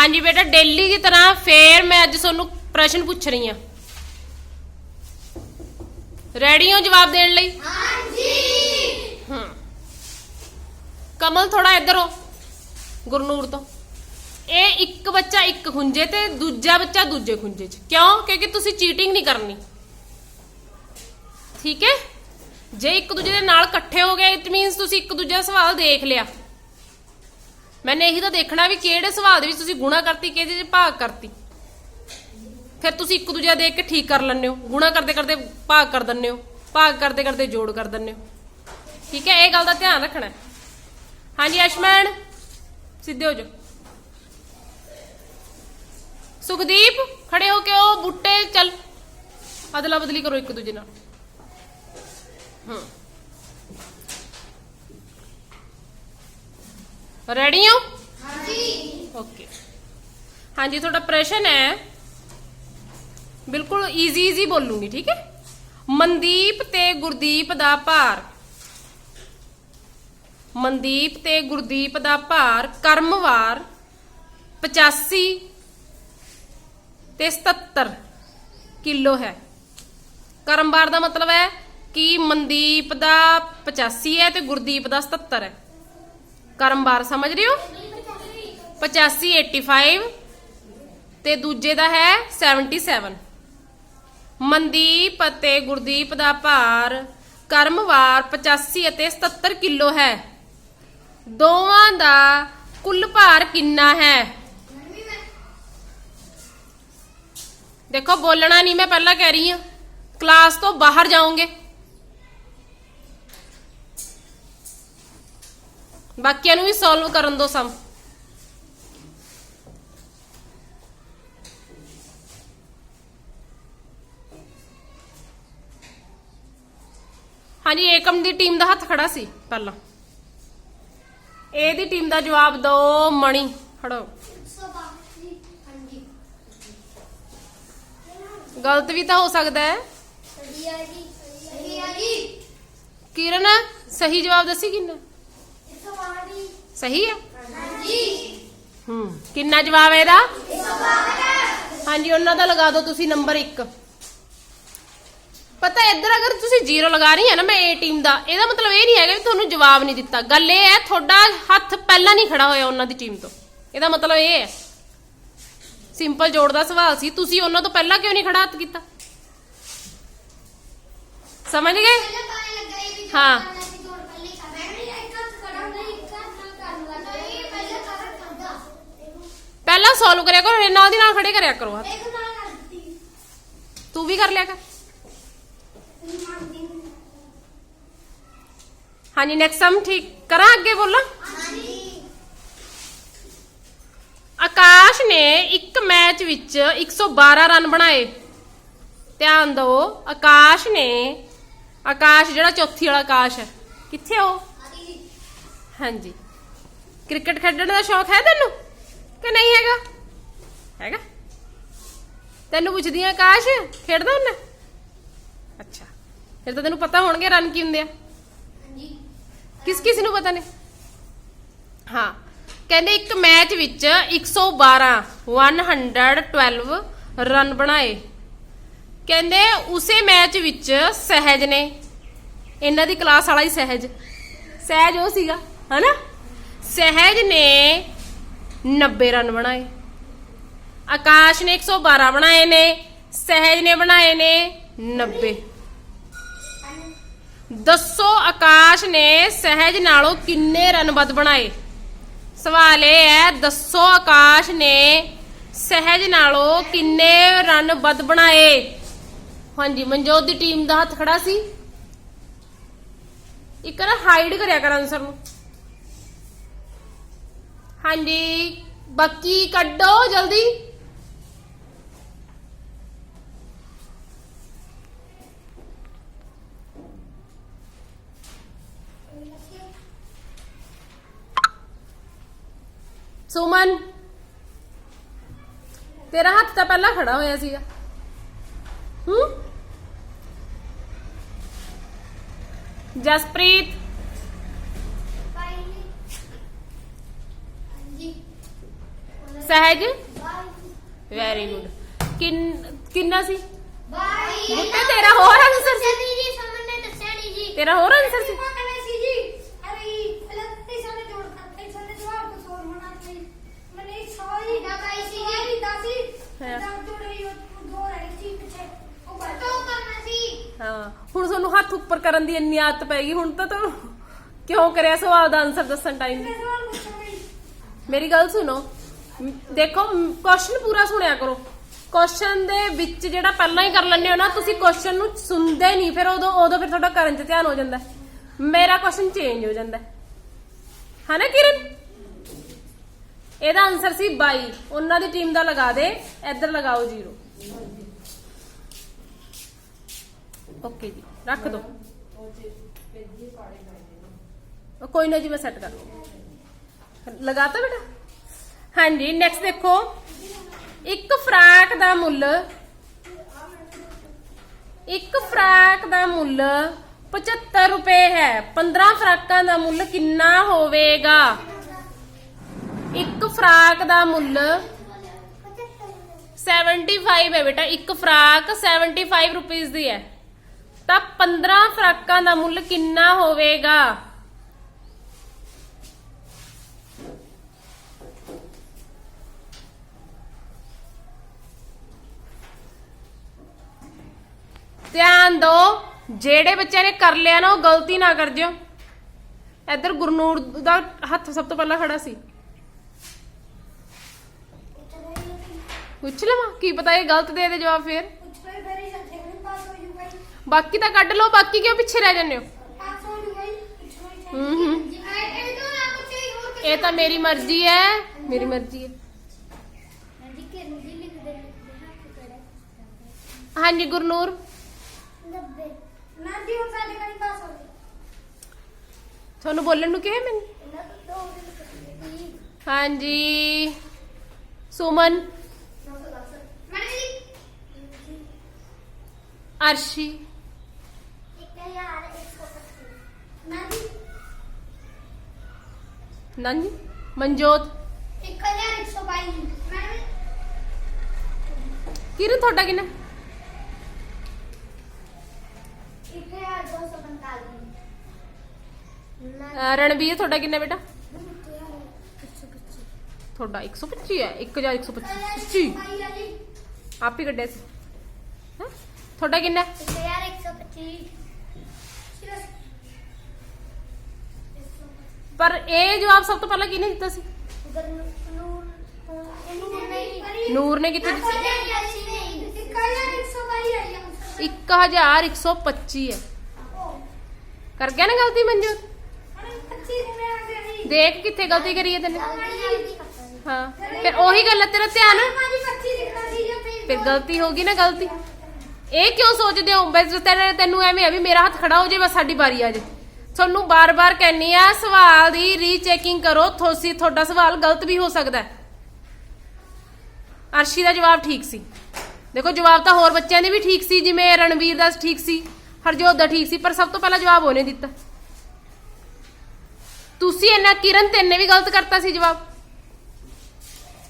ਹਾਂਜੀ ਬੇਟਾ ਡੇਲੀ ਦੀ ਤਰ੍ਹਾਂ ਫੇਰ ਮੈਂ ਅੱਜ ਤੁਹਾਨੂੰ ਪ੍ਰਸ਼ਨ ਪੁੱਛ ਰਹੀ ਹਾਂ। ਰੈਡੀ ਹੋ ਜਵਾਬ ਦੇਣ ਲਈ? ਹਾਂਜੀ। ਕਮਲ ਥੋੜਾ ਇੱਧਰ ਹੋ ਗੁਰਨੂਰ ਤੋਂ। ਇਹ ਇੱਕ ਬੱਚਾ ਇੱਕ ਖੁੰਝੇ ਤੇ ਦੂਜਾ ਬੱਚਾ ਦੂਜੇ ਖੁੰਝੇ 'ਚ। ਕਿਉਂ? ਕਿਉਂਕਿ ਤੁਸੀਂ ਚੀਟਿੰਗ ਨਹੀਂ ਕਰਨੀ। ਠੀਕ ਹੈ? ਜੇ ਇੱਕ ਦੂਜੇ ਦੇ ਨਾਲ ਇਕੱਠੇ ਹੋ ਗਏ ਇਟ ਮੀਨਸ ਤੁਸੀਂ ਇੱਕ ਦੂਜੇ ਦਾ ਸਵਾਲ ਦੇਖ ਲਿਆ। ਮੈਨੇ ਇਹੀ ਤਾਂ ਦੇਖਣਾ ਵੀ ਕਿਹੜੇ ਸਵਾਲ ਦੇ ਵਿੱਚ ਤੁਸੀਂ ਗੁਣਾ ਕਰਤੀ, ਕਿਹਦੇ 'ਚ ਭਾਗ ਕਰਤੀ। ਫਿਰ ਤੁਸੀਂ ਇੱਕ ਦੂਜੇ ਦੇਖ ਕੇ ਠੀਕ ਕਰ ਲੈਂਦੇ ਹੋ। ਗੁਣਾ ਕਰਦੇ ਕਰਦੇ ਭਾਗ ਕਰ ਦਿੰਦੇ ਹੋ। ਭਾਗ ਕਰਦੇ ਕਰਦੇ ਜੋੜ ਕਰ ਦਿੰਦੇ ਹੋ। ਠੀਕ ਹੈ, ਇਹ ਗੱਲ ਦਾ ਧਿਆਨ ਰੱਖਣਾ ਹਾਂਜੀ ਅਸ਼ਮਨ ਸਿੱਧੇ ਹੋ ਜਾਓ। ਸੁਖਦੀਪ, ਖੜੇ ਹੋ ਕੇ ਉਹ ਬੁੱਟੇ ਚੱਲ। ਅਦਲਾ ਬਦਲੀ ਕਰੋ ਇੱਕ ਦੂਜੇ ਨਾਲ। ਹੂੰ। ਰੈਡੀ ਹੋ? ਹਾਂਜੀ। ਓਕੇ ਹਾਂਜੀ ਤੁਹਾਡਾ ਪ੍ਰਸ਼ਨ ਹੈ ਬਿਲਕੁਲ ਈਜ਼ੀ ਈਜ਼ੀ ਬੋਲੂੰਗੀ ਠੀਕ ਹੈ? ਮਨਦੀਪ ਤੇ ਗੁਰਦੀਪ ਦਾ ਭਾਰ। ਮਨਦੀਪ ਤੇ ਗੁਰਦੀਪ ਦਾ ਭਾਰ ਕਰਮਵਾਰ 85 ਤੇ 77 ਕਿਲੋ ਹੈ। ਕਰਮਵਾਰ ਦਾ ਮਤਲਬ ਹੈ ਕਿ ਮਨਦੀਪ ਦਾ 85 ਹੈ ਤੇ ਗੁਰਦੀਪ ਦਾ 77 ਹੈ। ਕਰਮਵਾਰ ਸਮਝ ਰਹੇ ਹੋ? 85 85 ਤੇ ਦੂਜੇ ਦਾ ਹੈ 77 ਮਨਦੀਪ ਅਤੇ ਗੁਰਦੀਪ ਦਾ ਭਾਰ ਕਰਮਵਾਰ 85 ਅਤੇ 77 ਕਿਲੋ ਹੈ। ਦੋਵਾਂ ਦਾ ਕੁੱਲ ਭਾਰ ਕਿੰਨਾ ਹੈ? ਦੇਖੋ, ਬੋਲਣਾ ਨਹੀਂ, ਮੈਂ ਪਹਿਲਾਂ ਕਹਿ ਰਹੀ ਹਾਂ। ਕਲਾਸ ਤੋਂ ਬਾਹਰ ਜਾਓਗੇ। ਬਾਕੀਆਂ ਨੂੰ ਵੀ ਸੋਲਵ ਕਰਨ ਦੋ ਸਮ। ਹਾਂਜੀ ਏਕਮ ਦੀ ਟੀਮ ਦਾ ਹੱਥ ਖੜਾ ਸੀ ਪਹਿਲਾਂ। ਇਹਦੀ ਟੀਮ ਦਾ ਜਵਾਬ ਦਿਓ ਮਣੀ। ਖੜੋ। ਗਲਤ ਵੀ ਤਾਂ ਹੋ ਸਕਦਾ ਹੈ। ਸਹੀ ਹੈ ਜੀ ਸਹੀ ਹੈ ਜੀ। ਕਿਰਨ ਸਹੀ ਜਵਾਬ ਦੱਸੀ ਕਿੰਨਾ ਸਹੀ ਹੈ ਹਾਂਜੀ। ਹੂੰ। ਕਿੰਨਾ ਜਵਾਬ ਹੈ ਇਹਦਾ? ਹਾਂਜੀ ਉਹਨਾਂ ਦਾ ਲਗਾ ਦਿਓ ਤੁਸੀਂ ਨੰਬਰ 1 ਪਤਾ ਇੱਧਰ ਅਗਰ ਤੁਸੀਂ ਜ਼ੀਰੋ ਲਗਾ ਰਹੀ ਹੈ ਨਾ ਮੈਂ ਏ ਟੀਮ ਦਾ ਇਹਦਾ ਮਤਲਬ ਇਹ ਨਹੀਂ ਹੈਗਾ ਵੀ ਤੁਹਾਨੂੰ ਜਵਾਬ ਨਹੀਂ ਦਿੱਤਾ। ਗੱਲ ਇਹ ਹੈ ਤੁਹਾਡਾ ਹੱਥ ਪਹਿਲਾਂ ਨਹੀਂ ਖੜਾ ਹੋਇਆ ਉਹਨਾਂ ਦੀ ਟੀਮ ਤੋਂ। ਇਹਦਾ ਮਤਲਬ ਇਹ ਹੈ। ਸਿੰਪਲ ਜੋੜ ਦਾ ਸਵਾਲ ਸੀ ਤੁਸੀਂ ਉਹਨਾਂ ਤੋਂ ਪਹਿਲਾਂ ਕਿਉਂ ਨਹੀਂ ਖੜਾ ਹੱਥ ਕੀਤਾ? ਸਮਝ ਗਏ? ਹਾਂ। ਕਰਨਾ ਸੀ ਦੌੜ ਪਹਿਲੇ ਕਰ ਮੈਂ ਵੀ ਇੱਕ ਹੱਥ ਕਰਾਂ ਨਹੀਂ ਇੱਕ ਹੱਥ ਨਾਲ ਕਰ ਲੂੰਗਾ ਨਹੀਂ ਪਹਿਲੇ ਕਰ ਕਰਦਾ ਪਹਿਲਾਂ ਸੋਲਵ ਕਰਿਆ ਕਰੋ ਫਿਰ ਨਾਲ ਦੀ ਨਾਲ ਖੜੇ ਕਰਿਆ ਕਰੋ ਹੱਥ। ਤੂੰ ਵੀ ਕਰ ਲਿਆ ਕਰ। ਹਾਂਜੀ ਨੈਕਸਟ ਸਮ ਠੀਕ। ਕਰਾਂ ਅੱਗੇ ਬੋਲਾਂ। ਹਾਂਜੀ। ਆਕਾਸ਼ ਨੇ ਇੱਕ ਮੈਚ ਵਿੱਚ 112 ਰਨ ਬਣਾਏ। ਧਿਆਨ ਦਿਓ ਆਕਾਸ਼ ਨੇ ਆਕਾਸ਼ ਜਿਹੜਾ ਚੌਥੀ ਵਾਲਾ ਆਕਾਸ਼ ਹੈ ਕਿੱਥੇ ਹਾਂਜੀ ਹਾਂਜੀ। ਕ੍ਰਿਕਟ ਖੇਡਣ ਦਾ ਸ਼ੌਕ ਹੈ ਤੈਨੂੰ? ਕਿ ਨਹੀਂ ਹੈਗਾ? ਹੈਗਾ? ਤੈਨੂੰ ਪੁੱਛਦੀ ਆ ਆਕਾਸ਼ ਖੇਡਦਾ ਹੁੰਦਾ? ਅੱਛਾ। ਫਿਰ ਤਾਂ ਤੈਨੂੰ ਪਤਾ ਹੋਣਗੇ ਰਨ ਕੀ ਹੁੰਦੇ ਆ। ਹਾਂਜੀ। ਕਿਸ ਕਿਸ ਨੂੰ ਪਤਾ ਨੇ? ਹਾਂ। ਕਹਿੰਦੇ ਇੱਕ ਮੈਚ ਵਿੱਚ 112 112 ਰਨ ਬਣਾਏ। ਕਹਿੰਦੇ ਉਸੇ ਮੈਚ ਵਿੱਚ ਸਹਿਜ ਨੇ। ਇਹਨਾਂ ਦੀ ਕਲਾਸ ਵਾਲਾ ਹੀ ਸਹਿਜ। ਸਹਿਜ ਉਹ ਸੀਗਾ ਹਨਾ? ਸਹਿਜ ਨੇ 90 ਰਨ ਬਣਾਏ ਆਕਾਸ਼ ਨੇ 112 ਬਣਾਏ ਨੇ ਸਹਿਜ ਨੇ ਬਣਾਏ ਨੇ 90 ਦੱਸੋ ਆਕਾਸ਼ ਨੇ ਸਹਿਜ ਨਾਲੋਂ ਕਿੰਨੇ ਰਨ ਵੱਧ ਬਣਾਏ ਸਵਾਲ ਇਹ ਹੈ ਦੱਸੋ ਆਕਾਸ਼ ਨੇ ਸਹਿਜ ਨਾਲੋਂ ਕਿੰਨੇ ਰਨ ਵੱਧ ਬਣਾਏ ਹਾਂਜੀ ਮਨਜੋਤ ਦੀ ਟੀਮ ਦਾ ਹੱਥ ਖੜਾ ਸੀ ਇੱਕ ਨਾ ਹਾਈਡ ਕਰਿਆ ਕਰ ਆਨਸਰ ਨੂੰ ਹਾਂਜੀ ਬਾਕੀ ਕੱਢੋ ਜਲਦੀ। ਸੁਮਨ ਤੇਰਾ ਹੱਥ ਤਾਂ ਪਹਿਲਾਂ ਖੜਾ ਹੋਇਆ ਸੀਗਾ। ਹੂੰ? ਜਸਪ੍ਰੀਤ ਹਾਂਜੀ ਸਹਿਜ? ਵੈਰੀ ਗੁੱਡ ਕਿੰਨ ਕਿੰਨਾ ਸੀ? ਬਾਈ ਬੁੱਟੇ ਤੇਰਾ ਹੋਰ answer ਸੀ? ਜੀ ਸਾਹਮਣੇ ਦੱਸਿਆ ਨਹੀਂ ਜੀ। ਤੇਰਾ ਹੋਰ ਆਨਸਰ ਸੀ। ਹੋਣਾ ਹਾਂ। ਤੁਹਾਨੂੰ ਹੱਥ ਉੱਪਰ ਕਰਨ ਦੀ ਇੰਨੀ ਆਦਤ ਪੈ ਗਈ ਹੁਣ ਤਾਂ ਤੂੰ ਕਿਉਂ ਕਰਿਆ ਸਵਾਲ ਦਾ ਆਨਸਰ ਦੱਸਣ ਟਾਈਮ ਮੇਰੀ ਗੱਲ ਸੁਣੋ। ਦੇਖੋ ਕੁਐਸਚਨ ਪੂਰਾ ਸੁਣਿਆ ਕਰੋ। ਕੁਐਸਚਨ ਦੇ ਵਿੱਚ ਜਿਹੜਾ ਪਹਿਲਾਂ ਹੀ ਕਰ ਲੈਂਦੇ ਹੋ ਨਾ, ਤੁਸੀਂ ਕੁਐਸਚਨ ਨੂੰ ਸੁਣਦੇ ਨਹੀਂ, ਫਿਰ ਉਦੋਂ ਉਦੋਂ ਫਿਰ ਤੁਹਾਡਾ ਕਰਨ 'ਚ ਧਿਆਨ ਹੋ ਜਾਂਦਾ ਮੇਰਾ ਕੁਐਸਚਨ ਚੇਂਜ ਹੋ ਜਾਂਦਾ ਹੈ। ਨਾ ਕਿਰਨ? ਇਹਦਾ ਆਨਸਰ ਸੀ 22 ਉਹਨਾਂ ਦੀ ਟੀਮ ਦਾ ਲਗਾ ਦੇ। ਇੱਧਰ ਲਗਾਓ 0 ਓਕੇ ਜੀ, ਰੱਖ ਦੋ। ਕੋਈ ਨਾ ਜੀ, ਮੈਂ ਸੈੱਟ ਕਰ ਲਵਾਂ ਲਗਾਤਾ ਬੇਟਾ? ਹਾਂਜੀ ਨੈਕਸਟ ਦੇਖੋ। ਇੱਕ ਫਰਾਕ ਦਾ ਮੁੱਲ, ਇੱਕ ਫਰਾਕ ਦਾ ਮੁੱਲ 75 ਰੁਪਏ ਹੈ। 15 ਫਰਾਕਾਂ ਦਾ ਮੁੱਲ ਕਿੰਨਾ ਹੋਵੇਗਾ? ਇੱਕ ਫਰਾਕ ਦਾ ਮੁੱਲ 75 ਹੈ ਬੇਟਾ, ਇੱਕ ਫਰਾਕ 75 ਰੁਪਏ ਦੀ ਹੈ। ਤਾਂ 15 ਫਰਾਕਾਂ ਦਾ ਮੁੱਲ ਕਿੰਨਾ ਹੋਵੇਗਾ? ਧਿਆਨ ਦਿਓ ਜਿਹੜੇ ਬੱਚਿਆਂ ਨੇ ਕਰ ਲਿਆ ਨਾ ਉਹ ਗਲਤੀ ਨਾ ਕਰ ਜਿਓ। ਇੱਧਰ ਗੁਰਨੂਰ ਦਾ ਹੱਥ ਸਭ ਤੋਂ ਪਹਿਲਾਂ ਖੜਾ ਸੀ। ਪੁੱਛ ਲਵਾਂ ਕੀ ਪਤਾ ਇਹ ਗਲਤ ਦੇ ਦੇ ਜਵਾਬ ਫੇਰ? ਬਾਕੀ ਤਾਂ ਕੱਢ ਲਓ ਬਾਕੀ ਕਿਉਂ ਪਿੱਛੇ ਰਹਿ ਜਾਂਦੇ ਹੋ? ਇਹ ਤੋਂ ਮੇਰੀ ਮਰਜ਼ੀ ਹੈ ਮੇਰੀ ਮਰਜ਼ੀ ਹੈ। ਦੇ ਹਾਂਜੀ ਗੁਰਨੂਰ। 90 ਨਦੀ ਹੁਣ ਸਾਡੇ ਕਣੀ ਪਾਸ ਹੋ ਗਈ। ਤੁਹਾਨੂੰ ਬੋਲਣ ਨੂੰ ਕਿਹਾ ਮੈਨੂੰ? ਇਹਨਾਂ ਤੋਂ ਦੋ ਦਿਨ ਕੱਟੀ ਹਾਂਜੀ। ਸੁਮਨ? ਜੀ ਅਰਸ਼ੀ? 1125 ਨਦੀ ਨਾਂਜੀ ਮਨਜੋਤ? 1122 ਮੈਂ ਕਿਰਨ ਤੁਹਾਡਾ ਕਿੰਨਾ? ਅਹ ਰਣਵੀਰ ਤੁਹਾਡਾ ਕਿੰਨਾ ਬੇਟਾ? ਤੁਹਾਡਾ 125 ਹੈ 1125 ਆਪ ਹੀ ਕੱਢਿਆ ਸੀ। ਹੈਂ? ਤੁਹਾਡਾ ਕਿੰਨਾ? ਪਰ ਇਹ ਜਵਾਬ ਸਭ ਤੋਂ ਪਹਿਲਾਂ ਕਿਹਨੇ ਦਿੱਤਾ ਸੀ? ਨੂਰ ਨੇ ਕਿੱਥੇ ਦਿੱਤਾ? 1125 ਹੈ। ਕਰ ਗਿਆ ਨਾ ਗਲਤੀ ਮਨਜੋਤ? ਦੇਖ ਕਿੱਥੇ ਗਲਤੀ ਕਰੀ ਹੈ ਤੈਨੇ। ਹਾਂ, ਫਿਰ ਉਹੀ ਗੱਲ ਹੈ ਤੇਰਾ ਧਿਆਨ। ਫਿਰ ਗਲਤੀ ਹੋ ਗਈ ਨਾ ਗਲਤੀ। ਇਹ ਕਿਉਂ ਸੋਚਦੇ ਹੋ? ਬਸ ਤੇਰੇ ਤੈਨੂੰ ਐਵੇਂ ਆ ਵੀ ਮੇਰਾ ਹੱਥ ਖੜਾ ਹੋ ਜੇ ਬਸ ਸਾਡੀ ਵਾਰੀ ਆ ਜੇ ਤੁਹਾਨੂੰ ਬਾਰ-ਬਾਰ ਕਹਿੰਨੀ ਆ, ਸਵਾਲ ਦੀ ਰੀਚੈਕਿੰਗ ਕਰੋ। ਥੋਸੀ, ਤੁਹਾਡਾ ਸਵਾਲ ਗਲਤ ਵੀ ਹੋ ਸਕਦਾ ਅਰਸ਼ੀ ਦਾ ਜਵਾਬ ਠੀਕ ਸੀ। ਦੇਖੋ, ਜਵਾਬ ਤਾਂ ਹੋਰ ਬੱਚਿਆਂ ਦੇ ਵੀ ਠੀਕ ਸੀ, ਜਿਵੇਂ ਰਣਵੀਰ ਦਾ ਠੀਕ ਸੀ, ਹਰਜੋਤ ਦਾ ਠੀਕ ਸੀ, ਪਰ ਸਭ ਤੋਂ ਪਹਿਲਾਂ ਜਵਾਬ ਉਹਨੇ ਦਿੱਤਾ। ਤੁਸੀਂ ਇੰਨਾ ਕਿਰਨ ਤੈਨੇ ਵੀ ਗਲਤ ਕਰਤਾ ਸੀ ਜਵਾਬ।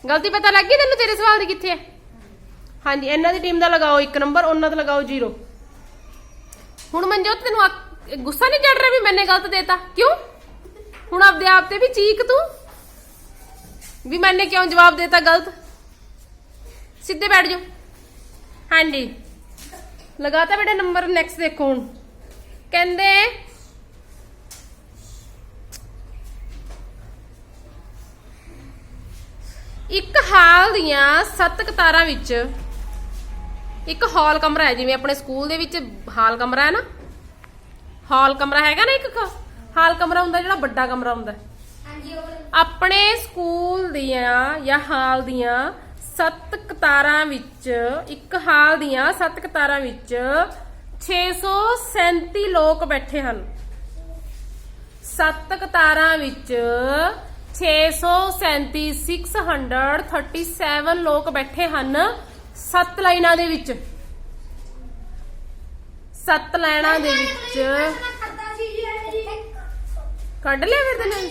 ਗਲਤੀ ਪਤਾ ਲੱਗ ਤੈਨੂੰ ਤੇਰੇ ਸਵਾਲ ਦੀ ਕਿੱਥੇ ਹੈ? ਹਾਂਜੀ, ਇਹਨਾਂ ਦੀ ਟੀਮ ਦਾ ਲਗਾਓ 1 ਨੰਬਰ, ਉਹਨਾਂ ਦਾ ਲਗਾਓ 0 ਹੁਣ ਮਨਜੋਤ ਤੈਨੂੰ ਗੁੱਸਾ ਨਹੀਂ ਚੜ ਰਿਹਾ ਵੀ ਮੈਨੇ ਗਲਤ ਦੇਤਾ? ਕਿਉਂ? ਹੁਣ ਆਪਦੇ ਆਪ ਤੇ ਵੀ ਚੀਕ ਤੂੰ? ਵੀ ਮੈਨੇ ਕਿਉਂ ਜਵਾਬ ਦੇਤਾ ਗਲਤ? ਸਿੱਧੇ ਬੈਠ ਜਾਓ। ਹਾਂਜੀ। ਲਗਾਤਾ ਬੇਟਾ ਨੰਬਰ ਨੈਕਸਟ ਦੇਖੋ ਹੁਣ। ਕਹਿੰਦੇ ਇੱਕ ਹਾਲ ਦੀਆਂ ਸੱਤ ਕਤਾਰਾਂ ਵਿੱਚ ਇੱਕ ਹਾਲ ਕਮਰਾ ਹੈ ਜਿਵੇਂ ਆਪਣੇ ਸਕੂਲ ਦੇ ਵਿੱਚ ਹਾਲ ਕਮਰਾ ਹੈ ਨਾ? ਹਾਲ ਕਮਰਾ ਹੈਗਾ ਨਾ ਇੱਕ ਹਾਲ ਕਮਰਾ ਹੁੰਦਾ ਜਿਹੜਾ ਵੱਡਾ ਕਮਰਾ ਹੁੰਦਾ। ਆਪਣੇ ਸਕੂਲ ਦੀਆਂ ਜਾਂ ਹਾਲ ਦੀਆਂ ਸੱਤ ਕਤਾਰਾਂ ਵਿੱਚ ਇੱਕ ਹਾਲ ਦੀਆਂ ਸੱਤ ਕਤਾਰਾਂ ਵਿੱਚ 637 ਲੋਕ ਬੈਠੇ ਹਨ। ਸੱਤ ਕਤਾਰਾਂ ਵਿੱਚ 637 637 ਲੋਕ ਬੈਠੇ ਹਨ ਸੱਤ ਲਾਈਨਾਂ ਦੇ ਵਿੱਚ। ਸੱਤ ਲਾਈਨਾਂ ਦੇ ਵਿੱਚ। ਕੱਢ ਲਿਆ ਫਿਰ ਤੈਨੂੰ।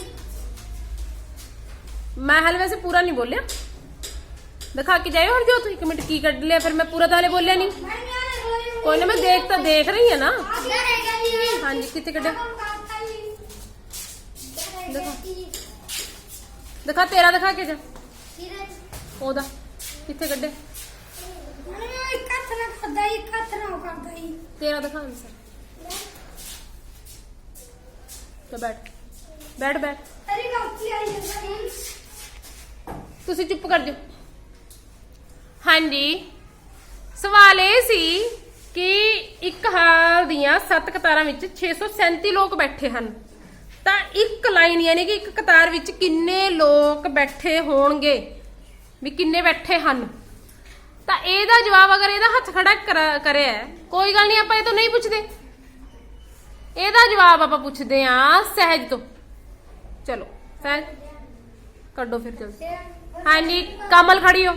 ਮੈਂ ਹਾਲੇ ਵੈਸੇ ਪੂਰਾ ਨਹੀਂ ਬੋਲਿਆ। ਦਿਖਾ ਕੇ ਜਾਇਓ ਹੁਣ ਜੋ ਤੁਸੀਂ ਇੱਕ ਮਿੰਟ ਕੀ ਕੱਢ ਲਿਆ ਫਿਰ ਮੈਂ ਪੂਰਾ ਤਾਂ ਹਲੇ ਬੋਲਿਆ ਨਹੀਂ। ਕੋਈ ਨਾ ਮੈਂ ਦੇਖ ਤਾਂ ਦੇਖ ਰਹੀ ਹਾਂ ਨਾ। ਹਾਂਜੀ ਕਿੱਥੇ ਕੱਢਿਆ? ਦਿਖਾ। ਤੇਰਾ ਦਿਖਾ ਕੇ ਜਾ? ਉਹਦਾ। ਕਿੱਥੇ ਕੱਢੇ? ਤੇਰਾ ਦਿਖਾ ਅੰਸਰ ਤੇ ਬੈਠ। ਬੈਠ ਬੈਠ। ਤੁਸੀਂ ਚੁੱਪ ਕਰ ਜਾਓ। ਹਾਂਜੀ। ਸਵਾਲ ਇਹ ਸੀ ਕਿ ਇੱਕ ਹਾਲ ਦੀਆਂ ਸੱਤ ਕਤਾਰਾਂ ਵਿੱਚ 637 ਲੋਕ ਬੈਠੇ ਹਨ। ਤਾਂ ਇੱਕ ਲਾਈਨ ਯਾਨੀ ਕਿ ਇੱਕ ਕਤਾਰ ਵਿੱਚ ਕਿੰਨੇ ਲੋਕ ਬੈਠੇ ਹੋਣਗੇ? ਵੀ ਕਿੰਨੇ ਬੈਠੇ ਹਨ? ਤਾਂ ਇਹਦਾ ਜਵਾਬ ਅਗਰ ਇਹਦਾ ਹੱਥ ਖੜਾ ਕਰ- ਕਰਿਆ, ਕੋਈ ਗੱਲ ਨਹੀਂ, ਆਪਾਂ ਇਹ ਤੋਂ ਨਹੀਂ ਪੁੱਛਦੇ। ਇਹਦਾ ਜਵਾਬ ਆਪਾਂ ਪੁੱਛਦੇ ਆਂ ਸਹਿਜ ਤੋਂ। ਚਲੋ, ਸਹਿਜ, ਕੱਢੋ ਫਿਰ ਜਲਦੀ। ਹਾਂਜੀ, ਕਮਲ ਖੜੀ ਹੋ।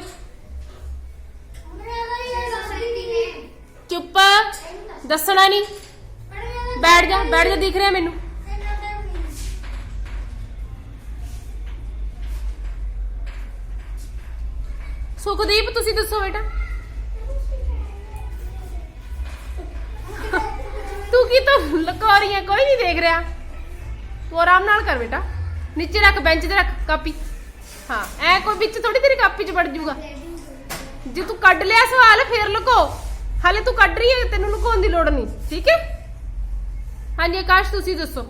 ਚੁੱਪ, ਦੱਸਣਾ ਨਹੀਂ। ਬੈਠ ਜਾ ਬੈਠ ਜਾ, ਦਿਖ ਰਿਹਾ ਮੈਨੂੰ। ਸੁਖਦੀਪ, ਤੁਸੀਂ ਦੱਸੋ ਬੇਟਾ। ਤੂੰ ਕੀ ਤਾਂ ਲੁਕਾ ਰਹੀ ਹੈ ਕੋਈ ਨਹੀਂ ਦੇਖ ਰਿਹਾ। ਤੂੰ ਆਰਾਮ ਨਾਲ ਕਰ ਬੇਟਾ। ਨੀਚੇ ਰੱਖ, ਬੈਂਚ ਤੇ ਰੱਖ, ਕਾਪੀ। ਹਾਂ, ਐ ਕੋਈ ਵਿੱਚ ਥੋੜੀ ਤੇਰੀ ਕਾਪੀ 'ਚ ਵੜ ਜਾਊਗਾ। ਜੇ ਤੂੰ ਕੱਢ ਲਿਆ ਸਵਾਲ, ਫੇਰ ਲੁਕੋ। ਹਾਲੇ ਤੂੰ ਕੱਢ ਰਹੀ ਹੈ, ਤੈਨੂੰ ਲੁਕਾਉਣ ਦੀ ਲੋੜ ਨਹੀਂ, ਠੀਕ ਹੈ? ਹਾਂਜੀ, ਆਕਾਸ਼, ਤੁਸੀਂ ਦੱਸੋ।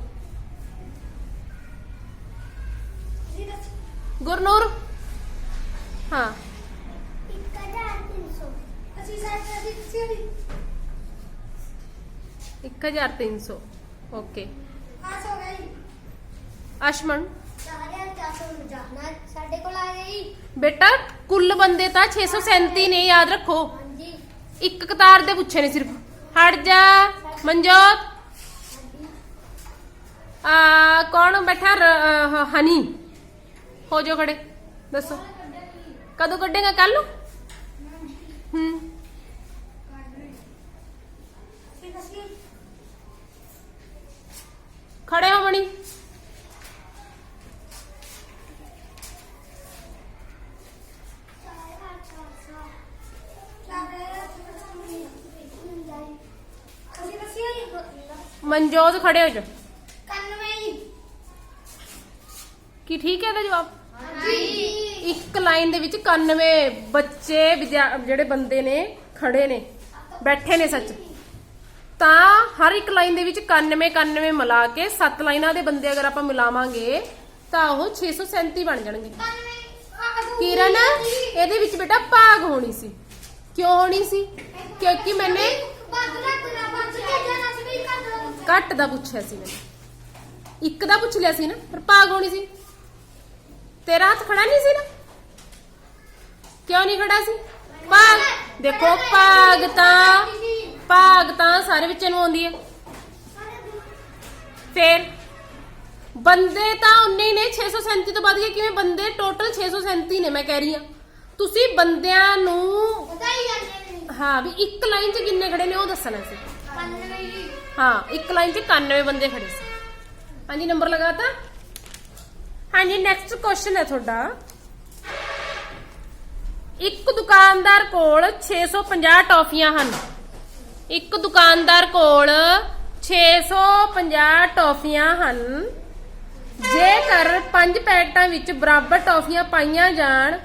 ਗੁਰਨੂਰ। ਹਾਂ। 1300 ਓਕੇ ਅਸ਼ਮਨ ਸਾਡੇ ਕੋਲ ਆ ਗਈ ਬੇਟਾ, ਕੁੱਲ ਬੰਦੇ ਤਾਂ 637 ਨੇ, ਯਾਦ ਰੱਖੋ। ਹਾਂਜੀ ਇੱਕ ਕਤਾਰ ਦੇ ਪੁੱਛੇ ਨੇ ਸਿਰਫ। ਹਟ ਜਾ, ਮਨਜੋਤ। ਆ, ਕੌਣ ਬੈਠਾ? ਰ- ਹਨੀ। ਹੋ ਜੋ ਖੜੇ। ਦੱਸੋ। ਕਦੋਂ ਕੱਢੇਗਾ ਕੱਲ ਨੂੰ ਹੂੰ ਖੜੇ ਹੋ ਮਣੀ ਮਨਜੋਤ ਖੜੇ ਹੋ ਜਾ ਕੀ ਠੀਕ ਹੈ ਇਹਦਾ ਜਵਾਬ ਇੱਕ ਲਾਈਨ ਦੇ ਵਿੱਚ 91 ਬੱਚੇ ਵਿਦਿਆ- ਜਿਹੜੇ ਬੰਦੇ ਨੇ ਖੜੇ ਨੇ ਬੈਠੇ ਨੇ ਸੱਚ ਤਾਂ ਹਰ ਇੱਕ ਲਾਈਨ ਦੇ ਵਿੱਚ 91 91 ਮਿਲਾ ਕੇ 7 ਲਾਈਨਾਂ ਦੇ ਬੰਦੇ ਅਗਰ ਆਪਾਂ ਮਿਲਾਵਾਂਗੇ ਤਾਂ ਉਹ 637 ਬਣ ਜਾਣਗੇ ਕਿਰਨ ਇਹਦੇ ਵਿੱਚ ਬੇਟਾ ਭਾਗ ਹੋਣੀ ਸੀ ਕਿਉਂ ਹੋਣੀ ਸੀ ਕਿਉਂਕਿ ਮੈਨੇ ਘੱਟ ਦਾ ਪੁੱਛਿਆ ਸੀ ਮੈਨੇ ਇੱਕ ਦਾ ਪੁੱਛ ਲਿਆ ਸੀ ਨਾ ਪਰ ਭਾਗ ਹੋਣੀ ਸੀ। ਤੇਰਾ ਹੱਥ ਖੜਾ ਨਹੀਂ ਸੀ ਨਾ? ਕਿਉਂ ਨਹੀਂ ਖੜਾ ਸੀ? ਭਾਗ ਦੇਖੋ ਭਾਗ ਤਾਂ ਭਾਗ ਤਾਂ ਸਾਰੇ ਵਿੱਚੋਂ ਨੂੰ ਆਉਂਦੀ ਹੈ। ਫੇਰ ਬੰਦੇ ਤਾਂ ਉਨੇ ਹੀ ਨੇ 637 ਤੋਂ ਵੱਧ ਗਏ ਕਿਵੇਂ? ਬੰਦੇ ਟੋਟਲ 637 ਨੇ ਮੈਂ ਕਹਿ ਰਹੀ ਹਾਂ। ਤੁਸੀਂ ਬੰਦਿਆਂ ਨੂੰ ਹਾਂ ਵੀ ਇੱਕ ਲਾਈਨ 'ਚ ਕਿੰਨੇ ਖੜੇ ਨੇ ਉਹ ਦੱਸਣਾ ਸੀ। ਹਾਂ, ਇੱਕ ਲਾਈਨ 'ਚ 91 ਬੰਦੇ ਖੜੇ ਸੀ। ਹਾਂਜੀ ਨੰਬਰ ਲਗਾਤਾ? ਹਾਂਜੀ ਨੈਕਸਟ ਕੁਐਸਚਨ ਹੈ ਤੁਹਾਡਾ। ਇੱਕ ਦੁਕਾਨਦਾਰ ਕੋਲ 650 ਟੌਫੀਆਂ ਹਨ। ਇੱਕ ਦੁਕਾਨਦਾਰ ਕੋਲ 650 ਟੌਫੀਆਂ ਹਨ। ਜੇਕਰ ਪੰਜ ਪੈਕਟਾਂ ਵਿੱਚ ਬਰਾਬਰ ਟੌਫੀਆਂ ਪਾਈਆਂ ਜਾਣ,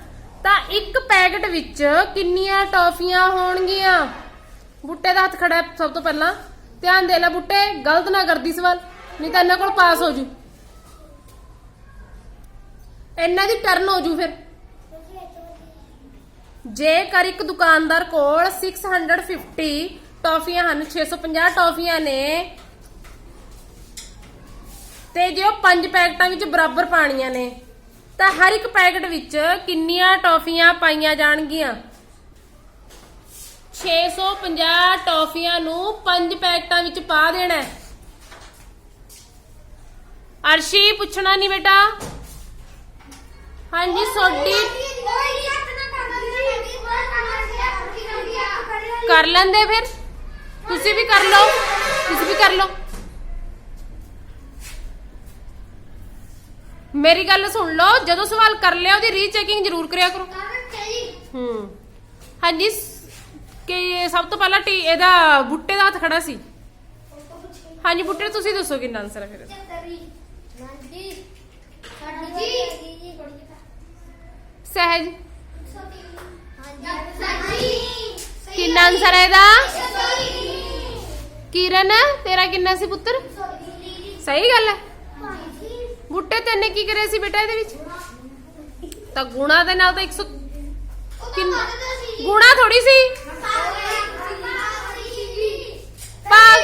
ਤਾਂ ਇੱਕ ਪੈਕਟ ਵਿੱਚ ਕਿੰਨੀਆਂ ਟੌਫੀਆਂ ਹੋਣਗੀਆਂ? ਬੁੱਟੇ ਦਾ ਹੱਥ ਖੜਾ ਹੈ ਸਭ ਤੋਂ ਪਹਿਲਾਂ। ਧਿਆਨ ਦੇ ਲੈ ਬੁੱਟੇ, ਗਲਤ ਨਾ ਕਰਦੀ ਸਵਾਲ, ਨਹੀਂ ਤਾਂ ਇਹਨਾਂ ਕੋਲ ਪਾਸ ਹੋ ਜੂ। ਇਹਨਾਂ ਦੀ ਟਰਨ ਹੋ ਜੂ ਫਿਰ। ਜੇਕਰ ਇੱਕ ਦੁਕਾਨਦਾਰ ਕੋਲ 650 ਟੌਫੀਆਂ ਹਨ 650 ਟੌਫੀਆਂ ਨੇ, ਤੇ ਜੇ ਉਹ ਪੰਜ ਪੈਕਟਾਂ ਵਿੱਚ ਬਰਾਬਰ ਪਾਣੀਆਂ ਨੇ, ਤਾਂ ਹਰ ਇੱਕ ਪੈਕਟ ਵਿੱਚ ਕਿੰਨੀਆਂ ਟੌਫੀਆਂ ਪਾਈਆਂ ਜਾਣਗੀਆਂ? 650 ਟੌਫੀਆਂ ਨੂੰ ਪੰਜ ਪੈਕਟਾਂ ਵਿੱਚ ਪਾ ਦੇਣਾ। ਅਰਸ਼ੀ ਪੁੱਛਣਾ ਨਹੀਂ ਬੇਟਾ। ਹਾਂਜੀ ਸੋਡੀ ਕਰ ਲੈਂਦੇ ਫਿਰ। ਤੁਸੀਂ ਵੀ ਕਰ ਲਓ। ਤੁਸੀਂ ਵੀ ਕਰ ਲਓ। ਮੇਰੀ ਗੱਲ ਸੁਣ ਲਓ। ਜਦੋਂ ਸਵਾਲ ਕਰ ਲਿਆ ਉਹਦੀ ਰੀਚੈਕਿੰਗ ਜ਼ਰੂਰ ਕਰਿਆ ਕਰੋ। ਹੂੰ। ਹਾਂਜੀ ਕਿ ਸਭ ਤੋਂ ਪਹਿਲਾਂ ਟੀ, ਇਹਦਾ ਬੁੱਟੇ ਦਾ ਹੱਥ ਖੜਾ ਸੀ? ਹਾਂਜੀ, ਬੁੱਟੇ ਤੁਸੀਂ ਦੱਸੋ ਕਿੰਨਾ ਆਨਸਰ ਹੈ ਫਿਰ ਸਹਿਜ। ਕਿੰਨਾ ਆਨਸਰ ਹੈ ਇਹਦਾ? ਕਿਰਨ, ਤੇਰਾ ਕਿੰਨਾ ਸੀ ਪੁੱਤਰ? ਸਹੀ ਗੱਲ ਹੈ ਬੁੱਟੇ ਤੈਨੇ ਕੀ ਕਰਿਆ ਸੀ ਬੇਟਾ ਇਹਦੇ ਵਿੱਚ? ਤਾਂ ਗੁਣਾ ਦੇ ਨਾਲ ਤਾਂ 100 ਗੁਣਾ ਥੋੜੀ ਸੀ। ਭਾਗ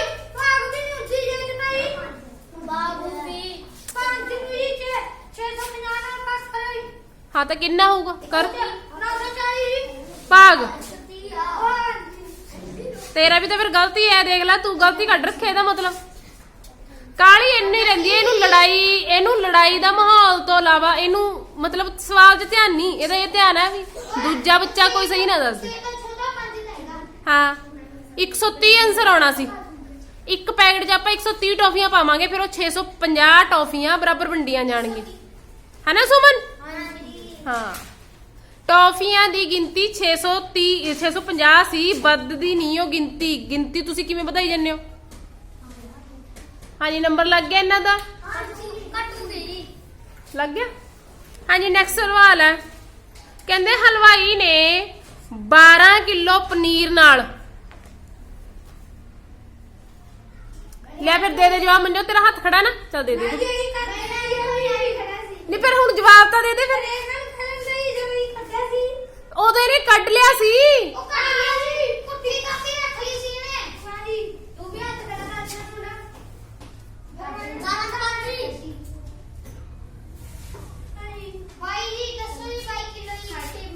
ਹਾਂ ਤਾਂ ਕਿੰਨਾ ਹੋਊਗਾ? ਕਰ। ਭਾਗ। ਤੇਰਾ ਵੀ ਤਾਂ ਫਿਰ ਗਲਤੀ ਹੈ ਦੇਖ ਲੈ ਤੂੰ ਗਲਤੀ ਕੱਢ ਰੱਖਿਆ ਇਹਦਾ ਮਤਲਬ। ਕਾਲੀ ਇੰਨੀ ਰਹਿੰਦੀ ਹੈ ਇਹਨੂੰ ਲੜਾਈ ਇਹਨੂੰ ਲੜਾਈ ਦਾ ਮਾਹੌਲ ਤੋਂ ਇਲਾਵਾ ਇਹਨੂੰ ਮਤਲਬ ਸਵਾਲ 'ਚ ਧਿਆਨ ਨਹੀਂ ਇਹਦਾ ਇਹ ਧਿਆਨ ਹੈ ਵੀ ਦੂਜਾ ਬੱਚਾ ਕੋਈ ਸਹੀ ਨਾ ਦੱਸ ਦੇ। ਹਾਂ। 130 ਆਨਸਰ ਆਉਣਾ ਸੀ। ਇੱਕ ਪੈਕਟ 'ਚ ਆਪਾਂ 130 ਟੌਫੀਆਂ ਪਾਵਾਂਗੇ, ਫਿਰ ਉਹ 650 ਟੌਫੀਆਂ ਬਰਾਬਰ ਵੰਡੀਆਂ ਜਾਣਗੀਆਂ। ਹਨਾ ਸੁਮਨ? ਹਾਂ। ਟੌਫੀਆਂ ਦੀ ਗਿਣਤੀ 630 650 ਸੀ ਵੱਧਦੀ ਨਹੀਂ ਉਹ ਗਿਣਤੀ। ਗਿਣਤੀ ਤੁਸੀਂ ਕਿਵੇਂ ਵਧਾਈ ਜਾਂਦੇ ਹੋ? ਹਾਂਜੀ, ਨੰਬਰ ਲੱਗ ਗਿਆ ਇਹਨਾਂ ਦਾ? ਲੱਗ ਗਿਆ? ਹਾਂਜੀ ਨੈਕਸਟ ਸਵਾਲ ਹੈ। ਕਹਿੰਦੇ ਹਲਵਾਈ ਨੇ 12 ਕਿਲੋ ਪਨੀਰ ਨਾਲ ਲੈ ਫਿਰ ਦੇ ਦੇ ਜਵਾਬ ਮੰਨੋ ਤੇਰਾ ਹੱਥ ਖੜਾ ਨਾ। ਚੱਲ ਦੇ ਦੇ। ਨਹੀਂ ਫਿਰ ਹੁਣ ਜਵਾਬ ਤਾਂ ਦੇ ਦੇ ਫਿਰ। ਉਦੋਂ ਇਹਨੇ ਕੱਢ ਲਿਆ ਸੀ।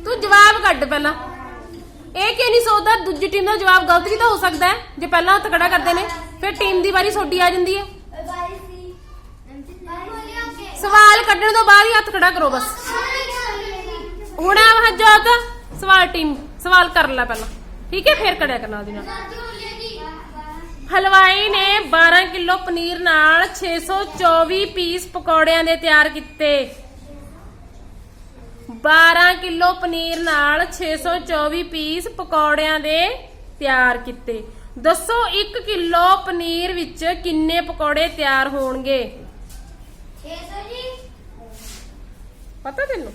ਤੂੰ ਜਵਾਬ ਕੱਢ ਪਹਿਲਾਂ। ਇਹ ਕਿ ਨਹੀਂ ਸੋਚਦਾ ਦੂਜੀ ਟੀਮ ਦਾ ਜਵਾਬ ਗਲਤ ਵੀ ਤਾਂ ਹੋ ਸਕਦਾ ਹੈ ਜੇ ਪਹਿਲਾਂ ਹੱਥ ਖੜਾ ਕਰਦੇ ਨੇ। ਫਿਰ ਟੀਮ ਦੀ ਵਾਰੀ ਛੋਡੀ ਆ ਜਾਂਦੀ ਹੈ। ਸਵਾਲ ਕੱਢਣ ਤੋਂ ਬਾਅਦ ਹੀ ਹੱਥ ਖੜਾ ਕਰੋ ਬਸ। ਹੁਣ ਆ ਹਜੋਤ ਸਵਾਲ ਟੀਮ ਸਵਾਲ ਕਰ ਲੈ ਪਹਿਲਾਂ। ਠੀਕ ਹੈ, ਫਿਰ ਕਰਿਆ ਕਰਨਾ ਉਹਦੇ ਨਾਲ। ਹਲਵਾਈ ਨੇ 12 ਕਿਲੋ ਪਨੀਰ ਨਾਲ 624 ਪੀਸ ਪਕੌੜਿਆਂ ਦੇ ਤਿਆਰ ਕੀਤੇ। 12 ਕਿਲੋ ਪਨੀਰ ਨਾਲ 624 ਪੀਸ ਪਕੌੜਿਆਂ ਦੇ ਤਿਆਰ ਕੀਤੇ। ਦੱਸੋ 1 ਕਿਲੋ ਪਨੀਰ ਵਿੱਚ ਕਿੰਨੇ ਪਕੌੜੇ ਤਿਆਰ ਹੋਣਗੇ? ਪਤਾ ਤੈਨੂੰ?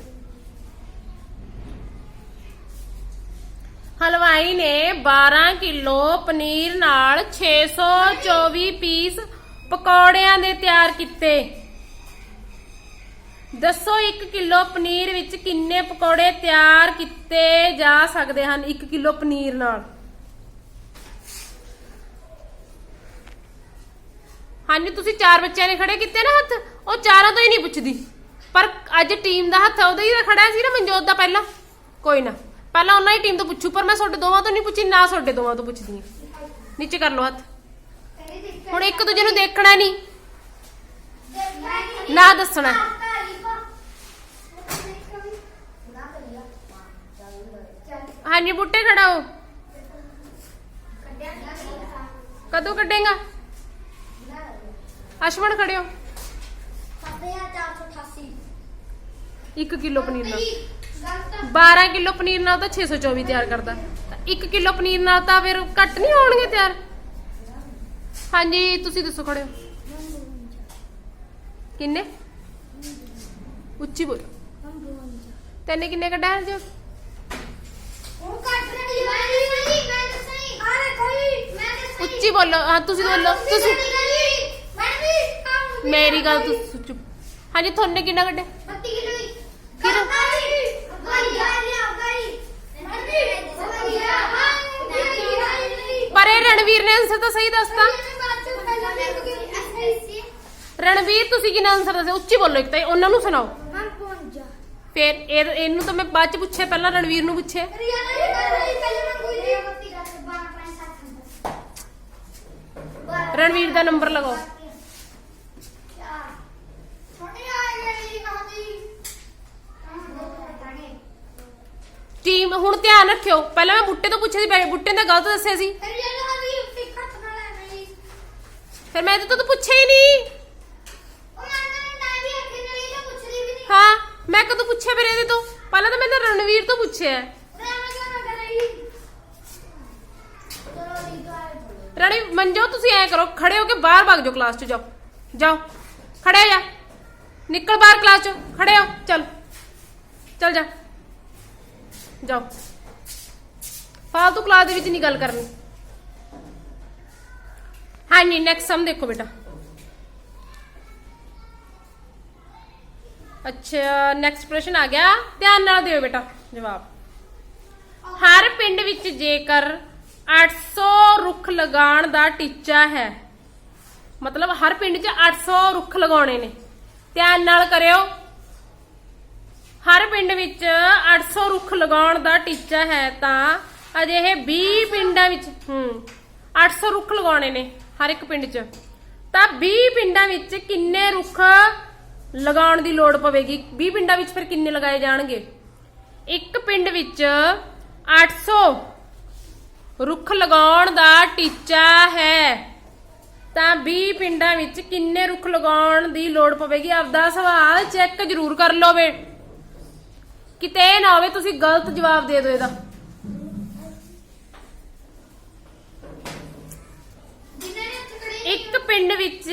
ਹਲਵਾਈ ਨੇ 12 ਕਿਲੋ ਪਨੀਰ ਨਾਲ 624 ਪੀਸ ਪਕੌੜਿਆਂ ਦੇ ਤਿਆਰ ਕੀਤੇ। ਦੱਸੋ 1 ਕਿਲੋ ਪਨੀਰ ਵਿੱਚ ਕਿੰਨੇ ਪਕੌੜੇ ਤਿਆਰ ਕੀਤੇ ਜਾ ਸਕਦੇ ਹਨ 1 ਕਿਲੋ ਪਨੀਰ ਨਾਲ? ਹਾਂਜੀ, ਤੁਸੀਂ ਚਾਰ ਬੱਚਿਆਂ ਨੇ ਖੜੇ ਕੀਤੇ ਨਾ ਹੱਥ? ਉਹ ਚਾਰਾਂ ਤੋਂ ਹੀ ਨਹੀਂ ਪੁੱਛਦੀ। ਪਰ ਅੱਜ ਟੀਮ ਦਾ ਹੱਥ ਉਹਦਾ ਹੀ ਖੜਾ ਸੀ ਨਾ, ਮਨਜੋਤ ਦਾ ਪਹਿਲਾਂ। ਕੋਈ ਨਾ। ਪਹਿਲਾਂ ਉਹਨਾਂ ਦੀ ਟੀਮ ਤੋਂ ਪੁੱਛੂ, ਪਰ ਮੈਂ ਤੁਹਾਡੇ ਦੋਵਾਂ ਤੋਂ ਨਹੀਂ ਪੁੱਛੀ, ਨਾ ਤੁਹਾਡੇ ਦੋਵਾਂ ਤੋਂ ਪੁੱਛਦੀ ਹਾਂ। ਨੀਚੇ ਕਰ ਲਓ ਹੱਥ। ਹੁਣ ਇੱਕ ਦੂਜੇ ਨੂੰ ਦੇਖਣਾ ਨਹੀਂ। ਨਾ ਦੱਸਣਾ। ਹਾਂਜੀ, ਬੁੱਟੇ ਖੜਾ ਹੋ ਕਦੋਂ ਕੱਢੇਗਾ? ਅਸ਼ਵਨ ਖੜੇ ਹੋ 1 ਕਿਲੋ ਪਨੀਰ ਨਾਲ। 12 ਕਿਲੋ ਪਨੀਰ ਨਾਲ ਤਾਂ 624 ਤਿਆਰ ਕਰਦਾ। 1 ਕਿਲੋ ਪਨੀਰ ਨਾਲ ਤਾਂ ਫਿਰ ਘੱਟ ਨਹੀਂ ਹੋਣਗੇ ਤਿਆਰ। ਹਾਂਜੀ ਤੁਸੀਂ ਦੱਸੋ ਖੜੇ ਹੋ ਕਿੰਨੇ? ਉੱਚੀ ਬੋਲੋ। ਤੈਨੇ ਕਿੰਨੇ ਕੱਢਿਆ ਜੋ? ਉੱਚੀ ਬੋਲੋ। ਹਾਂ ਤੁਸੀਂ ਬੋਲੋ। ਤੁਸੀਂ ਮੇਰੀ ਗੱਲ ਤੁਸੀਂ ਚੁੱਪ ਹਾਂਜੀ ਤੁਹਾਨੇ ਕਿੰਨਾ ਕੱਢਿਆ? ਪਰ ਇਹ ਰਣਵੀਰ ਨੇ ਆਨਸਰ ਤਾਂ ਸਹੀ ਦੱਸਤਾ। ਰਣਵੀਰ ਤੁਸੀਂ ਕਿੰਨਾ ਆਨਸਰ ਦੱਸਿਆ? ਉੱਚੀ ਬੋਲੋ ਇੱਕ ਤਾਂ ਉਹਨਾਂ ਨੂੰ ਸੁਣਾਓ। ਫਿਰ ਇਹ ਇਹਨੂੰ ਤਾਂ ਮੈਂ ਬਾਅਦ ਚ ਪੁੱਛਿਆ ਪਹਿਲਾਂ ਰਣਵੀਰ ਨੂੰ ਪੁੱਛਿਆ। ਰਣਵੀਰ ਦਾ ਨੰਬਰ ਲਗਾਓ। ਕੀ ਹੁਣ ਧਿਆਨ ਰੱਖਿਓ। ਪਹਿਲਾਂ ਮੈਂ ਬੁੱਟੇ ਤੋਂ ਪੁੱਛਿਆ ਸੀ ਬੈ- ਬੁੱਟੇ ਨੇ ਗਲਤ ਦੱਸਿਆ ਸੀ। ਫਿਰ ਮੈਂ ਤਾਂ ਤੂੰ ਪੁੱਛਿਆ ਹੀ ਨਹੀਂ। ਹਾਂ ਮੈਂ ਕਦੋਂ ਪੁੱਛਿਆ ਫਿਰ ਇਹਦੇ ਤੋਂ? ਪਹਿਲਾਂ ਤਾਂ ਮੈਂ ਰਣਵੀਰ ਤੋਂ ਪੁੱਛਿਆ। ਹੈ। ਮੰਜੋ ਤੁਸੀਂ ਐਂ ਕਰੋ ਖੜੇ ਹੋ ਕੇ ਬਾਹਰ ਭੱਜ ਜਾਓ ਕਲਾਸ 'ਚ ਜਾਓ। ਜਾਓ। ਖੜੇ ਹੋ ਜਾ। ਨਿਕਲ ਬਾਹਰ ਕਲਾਸ 'ਚੋਂ ਖੜੇ ਹੋ। ਚੱਲ। ਚਲ ਜਾ। ਜਾਓ। ਫਾਲਤੂ ਕਲਾਸ ਦੇ ਵਿੱਚ ਨਹੀਂ ਗੱਲ ਕਰਨੀ। ਹਾਂਜੀ ਨੈਕਸਟ ਸਮ ਦੇਖੋ ਬੇਟਾ। ਅੱਛਾ ਨੈਕਸਟ ਪ੍ਰਸ਼ਨ ਆ ਗਿਆ। ਧਿਆਨ ਨਾਲ ਦਿਓ ਬੇਟਾ, ਜਵਾਬ। ਹਰ ਪਿੰਡ ਵਿੱਚ ਜੇਕਰ 800 ਰੁੱਖ ਲਗਾਉਣ ਦਾ ਟੀਚਾ ਹੈ, ਮਤਲਬ ਹਰ ਪਿੰਡ 'ਚ 800 ਰੁੱਖ ਲਗਾਉਣੇ ਨੇ, ਧਿਆਨ ਨਾਲ ਕਰਿਓ। ਹਰ ਪਿੰਡ ਵਿੱਚ 800 ਰੁੱਖ ਲਗਾਉਣ ਦਾ ਟੀਚਾ ਹੈ ਤਾਂ ਅਜਿਹੇ 20 ਪਿੰਡਾਂ ਵਿੱਚ, ਹੂੰ 800 ਰੁੱਖ ਲਗਾਉਣੇ ਨੇ ਹਰ ਇੱਕ ਪਿੰਡ 'ਚ। ਤਾਂ 20 ਪਿੰਡਾਂ ਵਿੱਚ ਕਿੰਨੇ ਰੁੱਖ ਲਗਾਉਣ ਦੀ ਲੋੜ ਪਵੇਗੀ? 20 ਪਿੰਡਾਂ ਵਿੱਚ ਫਿਰ ਕਿੰਨੇ ਲਗਾਏ ਜਾਣਗੇ? ਇੱਕ ਪਿੰਡ ਵਿੱਚ 800 ਰੁੱਖ ਲਗਾਉਣ ਦਾ ਟੀਚਾ ਹੈ। ਤਾਂ 20 ਪਿੰਡਾਂ ਵਿੱਚ ਕਿੰਨੇ ਰੁੱਖ ਲਗਾਉਣ ਦੀ ਲੋੜ ਪਵੇਗੀ? ਆਪਦਾ ਸਵਾਲ ਚੈੱਕ ਜ਼ਰੂਰ ਕਰ ਲਓ ਵੇ। ਕਿਤੇ ਇਹ ਨਾ ਹੋਵੇ ਤੁਸੀਂ ਗਲਤ ਜਵਾਬ ਦੇ ਦਿਓ ਇਹਦਾ। ਇੱਕ ਪਿੰਡ ਵਿੱਚ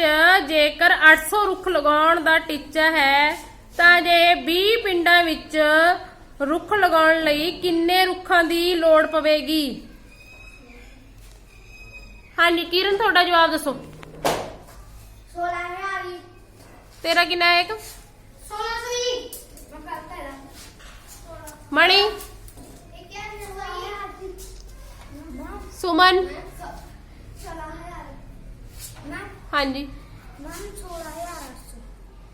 ਜੇਕਰ 800 ਰੁੱਖ ਲਗਾਉਣ ਦਾ ਟੀਚਾ ਹੈ ਤਾਂ ਜੇ 20 ਪਿੰਡਾਂ ਵਿੱਚ ਰੁੱਖ ਲਗਾਉਣ ਲਈ ਕਿੰਨੇ ਰੁੱਖਾਂ ਦੀ ਲੋੜ ਪਵੇਗੀ? ਹਾਂਜੀ ਕਿਰਨ ਤੁਹਾਡਾ ਜਵਾਬ ਦੱਸੋ। 16000 ਹੀ ਤੇਰਾ ਕਿੰਨਾ ਹੈ ਇੱਕ? 1600 ਹੀ ਮੈਂ ਕਰਤਾ ਇਹਦਾ 16 ਮਣੀ। ਸੁਮਨ। 16000 ਨਾ ਹਾਂਜੀ। ਮੈਂ 16000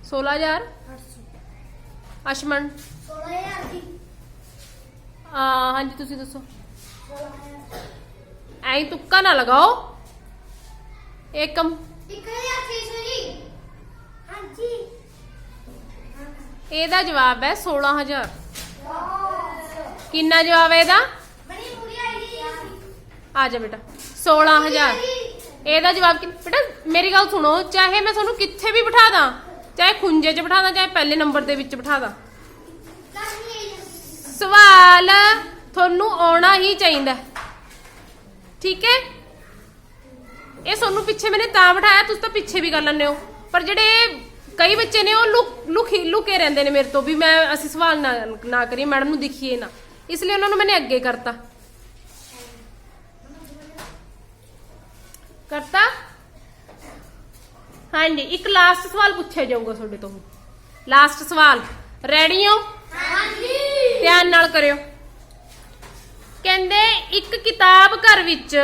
16000 800 ਅਸ਼ਮਨ। 16000 ਦੀ ਆ ਹਾਂਜੀ ਤੁਸੀਂ ਦੱਸੋ। 16000 ਐਂ ਤੁੱਕਾ ਨਾ ਲਗਾਓ। ਏਕਮ। 1600 ਜੀ। ਹਾਂਜੀ। ਇਹਦਾ ਜਵਾਬ ਹੈ 16000 ਵਾਹ ਕਿੰਨਾ ਜਵਾਬ ਹੈ ਇਹਦਾ? ਪੂਰੀ ਆ। ਜਾ ਬੇਟਾ 16000 ਇਹਦਾ ਜਵਾਬ ਕਿ ਬੇਟਾ ਮੇਰੀ ਗੱਲ ਸੁਣੋ ਚਾਹੇ ਮੈਂ ਤੁਹਾਨੂੰ ਕਿੱਥੇ ਵੀ ਬਿਠਾ ਦਾਂ ਚਾਹੇ ਖੁੰਝੇ 'ਚ ਬਿਠਾ ਦਾਂ ਚਾਹੇ ਪਹਿਲੇ ਨੰਬਰ ਦੇ ਵਿੱਚ ਬਿਠਾ ਦਾਂ। ਸਵਾਲ ਤੁਹਾਨੂੰ ਆਉਣਾ ਹੀ ਚਾਹੀਦਾ। ਠੀਕ ਹੈ? ਇਹ ਤੁਹਾਨੂੰ ਪਿੱਛੇ ਮੈंने ਤਾਂ ਬਿਠਾਇਆ ਤੁਸੀਂ ਤਾਂ ਪਿੱਛੇ ਵੀ ਕਰ ਲੈਂਦੇ ਹੋ। ਪਰ ਜਿਹੜੇ ਕਈ ਬੱਚੇ ਨੇ ਉਹ ਲੁਕ ਲੁਕੀ ਲੁਕੇ ਰਹਿੰਦੇ ਨੇ ਮੇਰੇ ਤੋਂ ਵੀ। ਮੈਂ ਅਸੀਂ ਸਵਾਲ ਨਾ ਨਾ ਕਰੀਏ ਮੈਡਮ ਨੂੰ ਦਿਖੀਏ ਨਾ। ਇਸ ਲਈ ਉਹਨਾਂ ਨੂੰ ਮੈंने ਅੱਗੇ ਕਰਤਾ। ਕਰਤਾ? ਹਾਂਜੀ ਇੱਕ ਲਾਸਟ ਸਵਾਲ ਪੁੱਛਿਆ ਜਾਊਗਾ ਤੁਹਾਡੇ ਤੋਂ। ਲਾਸਟ ਸਵਾਲ। ਰੈਡੀ ਹੋ? ਹਾਂਜੀ। ਧਿਆਨ ਨਾਲ ਕਰਿਓ। ਕਹਿੰਦੇ ਇੱਕ ਕਿਤਾਬ ਘਰ ਵਿੱਚ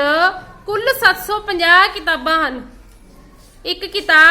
ਕੁੱਲ 750 ਕਿਤਾਬਾਂ ਹਨ। ਇੱਕ ਕਿਤਾਬ